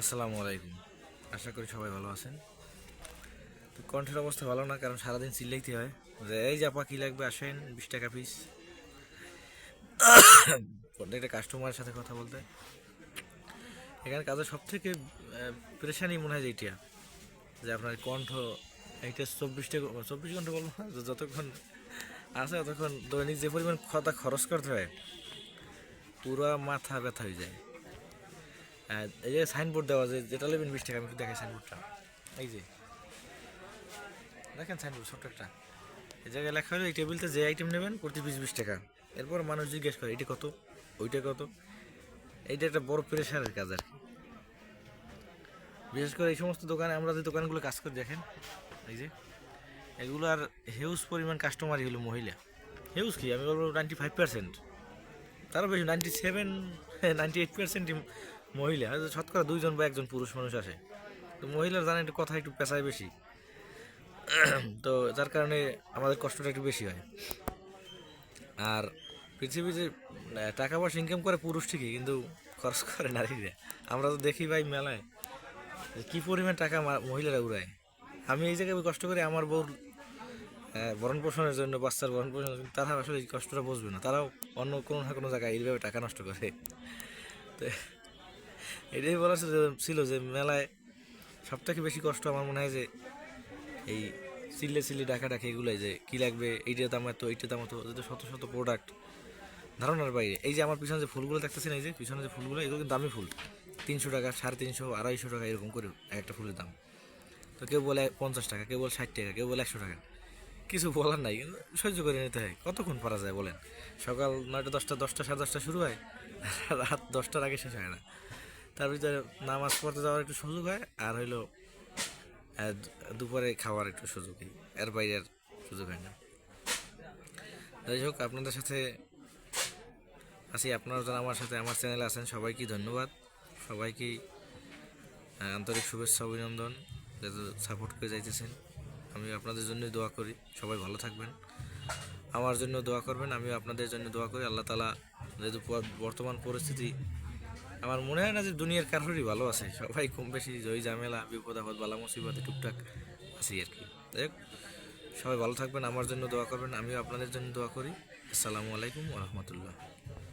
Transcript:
আসসালামু আলাইকুম। আশা করি সবাই ভালো আছেন। তো কণ্ঠের অবস্থা ভালো না, কারণ সারাদিন চিল্লাইতে হয়। যে এই জাপা কি লাগবে? আসেন, বিশ টাকা পিস প্রত্যেকটা কাস্টমারের সাথে কথা বলতে। এখানে কাজের সব থেকে প্রেশানি মনে হয় যেটা যে আপনার কণ্ঠ, এইটা চব্বিশটা চব্বিশ ঘণ্টা বলব না যতক্ষণ আছে ততক্ষণ দৈনিক যে পরিমাণ খরচ করতে হয়, পুরো মাথা ব্যথা হয়ে যায়। এই যে সাইনবোর্ড দেওয়া যে যেটা নেবেন বিশ টাকা, আমি দেখাই সাইনবোর্ডটা এই যে। দেখেন সাইনবোর্ড ছোট্ট একটা। এই জায়গায় লেখা হলো, এই টেবিলতে যে আইটেম নেবেন, প্রতি পিস বিশ টাকা। এরপর মানুষ জিজ্ঞেস করে এটা কত? ওইটা কত? এইটা একটা বড় প্রেশারের কাজ আর কি। বিশেষ করে এই সমস্ত দোকানে, আমরা যে দোকানগুলো কাজ করি, দেখেন, এই যে। এগুলো আর হিউজ পরিমাণ কাস্টমারই হলো মহিলা। হিউজ কি? আমি বলব নাইনটি ফাইভ পার্সেন্ট তারও বেশি নাইনটি সেভেন নাইনটি এইট পার্সেন্টই মহিলা শতকরা দুইজন বা একজন পুরুষ মানুষ আসে। তো মহিলার জানেন একটু কথা একটু পেশায় বেশি। তো যার কারণে আমাদের কষ্টটা একটু বেশি হয়। আর পৃথিবীতে আহ, টাকা পয়সা ইনকাম করে পুরুষ ঠিকই কিন্তু খরচ করে নারীরা। আমরা তো দেখি ভাই মেলায় যে কী পরিমাণ টাকা মহিলারা উড়ায়। আমি এই জায়গায় কষ্ট করি আমার বউর ভরণ পোষণের জন্য বাচ্চার ভরণ পোষণের জন্য তারা আসলে এই কষ্টটা বুঝবে না। তারাও অন্য কোনো না কোনো জায়গায় এইভাবে টাকা নষ্ট করে। তো এটাই বলা ছিল যে- মেলায় সব থেকে বেশি কষ্ট আমার মনে হয় যে এই চিল্লে চিল্লি ডাকা ডাকি এগুলাই যে কী লাগবে, এইটার দাম এত এইটা দাম এত যেটা শত শত প্রোডাক্ট ধারণার বাইরে। এই যে আমার পিছনে যে ফুলগুলো দেখতেছেন, এই যে পিছনে যে ফুলগুলো, এগুলো কিন্তু দামি ফুল। তিনশো টাকা, সাড়ে তিনশো, আড়াইশো টাকা এরকম করে একটা ফুলের দাম। তো কেউ বলে পঞ্চাশ টাকা, কেউ বলে ষাট টাকা, কেউ বলে একশো টাকা। কিছু বলার নাই, কিন্তু সহ্য করে নিতে হয়। কতক্ষণ পারা যায় বলেন? সকাল নয়টা, দশটা দশটা, সাড়ে দশটা শুরু হয়। রাত দশটার আগে শেষ হয় না। তার ভিতরে নামাজ পড়তে যাওয়ার একটু সুযোগ হয়, আর হইল দুপুরে খাওয়ার একটু সুযোগ। এর বাইরে আর সুযোগ হয় না। যাই হোক, আপনাদের সাথে আছি, আপনারা যারা আমার সাথে আমার চ্যানেলে আছেন, সবাইকে ধন্যবাদ। সবাইকে আন্তরিক শুভেচ্ছা, অভিনন্দন, যাতে সাপোর্ট করে যাইতেছেন। আমি আপনাদের জন্য দোয়া করি, সবাই ভালো থাকবেন। আমার জন্য দোয়া করবেন, আমিও আপনাদের জন্য দোয়া করি। আল্লাহ তালা যেহেতু বর্তমান পরিস্থিতি আমার মনে হয় না যে দুনিয়ার কারোরই ভালো আছে। সবাই কম বেশি জয়, ঝামেলা, বিপদ, আপদ, বালা মুসিবতে টুকটাক আছি আর কি। যাই সবাই ভালো থাকবেন, আমার জন্য দোয়া করবেন, আমিও আপনাদের জন্য দোয়া করি। আসসালামু আলাইকুম রহমতুল্লাহ।